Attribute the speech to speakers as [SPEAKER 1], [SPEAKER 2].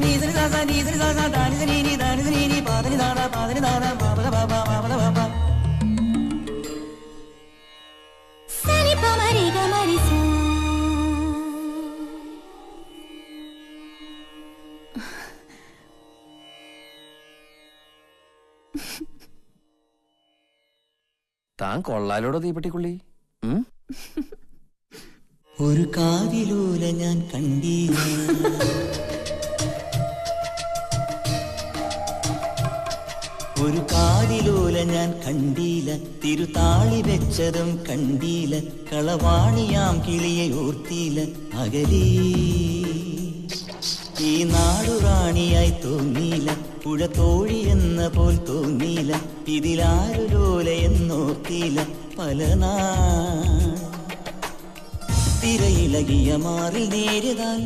[SPEAKER 1] നീനി നീനി പാതനി പാതനി പാപ പാപ
[SPEAKER 2] താൻ കൊള്ളാലോടോ തീപ്പെട്ടിക്കുള്ളി?
[SPEAKER 1] ഒരു കാതിലൂല ഞാൻ കണ്ടീല ഒരു കാതിലൂല ഞാൻ കണ്ടീല തിരുതാളി വെച്ചതും കണ്ടീല കളവാണിയാം കിളിയെ ഓർത്തീല അകലീ. ഈ നാടുറാണിയായി തോന്നീല പുഴ തോഴി എന്ന പോൽ തോന്നീല ഇതിലാരുലോല എന്നോർത്തീല പല നാ തിരയിളകിയ മാറി നേരിതാൽ